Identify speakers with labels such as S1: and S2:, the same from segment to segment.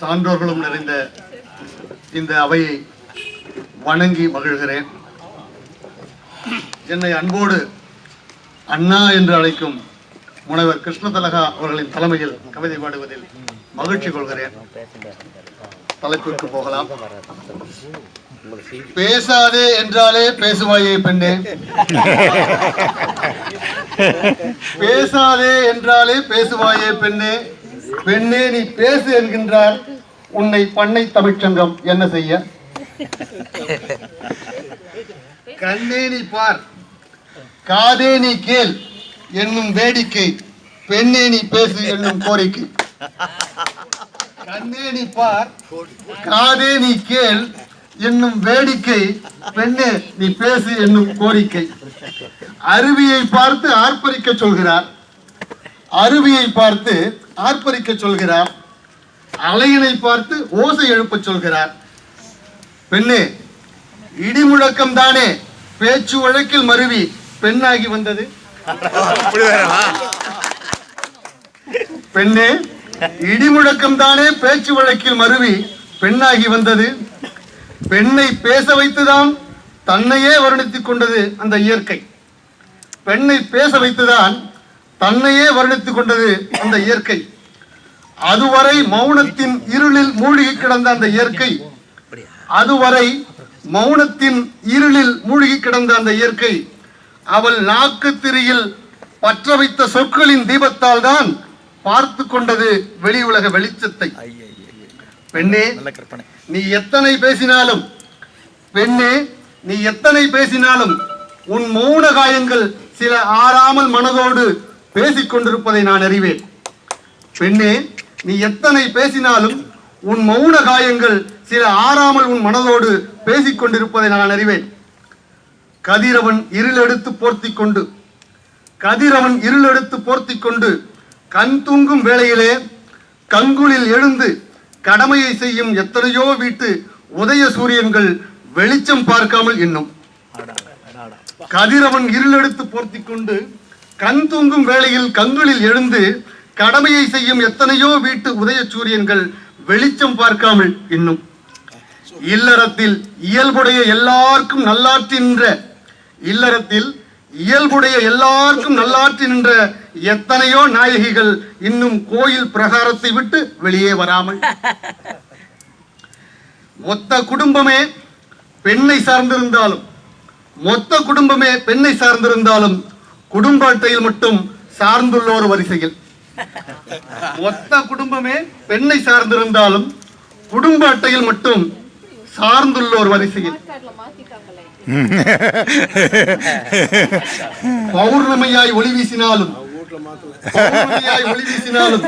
S1: சான்றோர்களும் நிறைந்த இந்த அவையை வணங்கி மகிழ்கிறேன். என்னை அன்போடு அண்ணா என்று அழைக்கும் முனைவர் கிருஷ்ணதலகா அவர்களின் தலைமையில் கவிதை பாடுவதில் மகிழ்ச்சி கொள்கிறேன். தலைப்பிற்கு போகலாம். பேசாதே என்றாலே பேசுவாயே பெண்ணே. பேசாதே என்றாலே பேசுவாயே பெண்ணே. பெண்ணே நீ பேசு என்கின்றார். உன்னை பண்ணை தமிழ்ச்சங்கம் என்ன செய்ய? கண்ணே நீ பார். காதே நீ கேள் என்னும் வேடிக்கை. பெண்ணே நீ பேசு என்னும் கோரிக்கை. கண்ணே நீ பார். காதே நீ கேள் என்னும் வேடிக்கை. பெண்ணே நீ பேசு என்னும் கோரிக்கை. அருவியை பார்த்து ஆர்ப்பரிக்க சொல்கிறார். அருவியை பார்த்து ஆர்ப்பரிக்க சொல்கிறார். அலையினை பார்த்து ஓசை எழுப்ப சொல்கிறார். பெண்ணே இடிமுழக்கம் தானே? பேச்சு வழக்கில் மருவி பெண்ணாகி வந்தது. பெண்ணே இடிமுழக்கம் தானே? பேச்சு வழக்கில் மருவி பெண்ணாகி வந்தது. பெண்ணை பேச வைத்துதான் தன்னையே வருணித்துக் கொண்டது அந்த இயற்கை. பெண்ணை பேச வைத்துதான் தன்னையே வருணித்துக் கொண்டது அந்த இயற்கை. அதுவரை மௌனத்தின் இருளில் மூழ்கி கிடந்த அந்த இயற்கை. அதுவரை மௌனத்தின் இருளில் மூழ்கி கிடந்த அந்த இயற்கை. அவள் நாக்கு திரியில் பற்ற வைத்த சொற்களின் தீபத்தால் தான் பார்த்து கொண்டது வெளி உலக வெளிச்சத்தை. பெண்ணே நீ எத்தனை பேசினாலும் பெண்ணே நீ எத்தனை பேசினாலும் உன் மௌன காயங்கள் சில ஆறாமல் மனதோடு பேசிக் கொண்டிருப்பதை நான் அறிவேன். பெண்ணே நீ எத்தனை பேசினாலும் உன் மௌன காயங்கள் சில ஆறாமல் உன் மனதோடு பேசிக் கொண்டிருப்பதை நான் அறிவேன். கதிரவன் இருளெடுத்து போர்த்தி கொண்டு கதிரவன் இருளெடுத்து போர்த்திக் கொண்டு கண் தூங்கும் வேளையிலே கங்குலில் எழுந்து கடமையை செய்யும் எத்தனையோ வீட்டு உதய சூரியன்கள் வெளிச்சம் பார்க்காமல் இன்னும். கதிரவன் இருளெடுத்து போர்த்தி கொண்டு கண் தூங்கும் வேளையில் கண்களில் எழுந்து கடமையை செய்யும் எத்தனையோ வீட்டு உதய சூரியன்கள் வெளிச்சம் பார்க்காமல் இன்னும். இல்லறத்தில் இயல்புடைய எல்லாருக்கும் நல்லாற்றி நின்ற இல்லறத்தில் இயல்புடைய எல்லாருக்கும் நல்லாற்றி நின்ற எத்தனையோ நாயகிகள் இன்னும் கோயில் பிரகாரத்தை விட்டு வெளியே வராமல். மொத்த குடும்பமே பெண்ணை சார்ந்திருந்தாலும் மொத்த குடும்பமே பெண்ணை சார்ந்திருந்தாலும் குடும்ப அட்டையில் மட்டும் சார்ந்துள்ளோர் வரிசையில். மொத்த குடும்பமே பெண்ணை சார்ந்திருந்தாலும் குடும்ப அட்டையில் மட்டும் சார்ந்துள்ளோர் வரிசையில். பௌர்ணமையாய் ஒளி வீசினாலும் ஒளி வீசினாலும்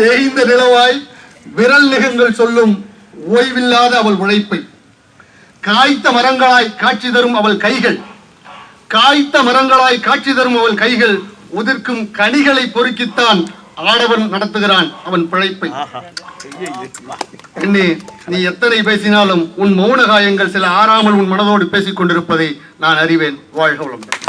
S1: தேய்ந்த நிலவாய் விரல் நிகங்கள் சொல்லும் ஓய்வில்லாத அவள் உழைப்பை. காய்த்த மரங்களாய் காட்சி தரும் அவள் கைகள் காய்த்த மரங்களாய் காட்சி தரும் அவள் கைகள் உதிர்க்கும் கனிகளை பொறுக்கித்தான் ஆடவன் நடத்துகிறான் அவன் பிழைப்பை. பெண்ணே நீ எத்தனை பேசினாலும் உன் மௌன காயங்கள் சில ஆறாமல் உன் மனதோடு பேசிக் கொண்டிருப்பதை நான் அறிவேன். வாழ்க வளமுடன்.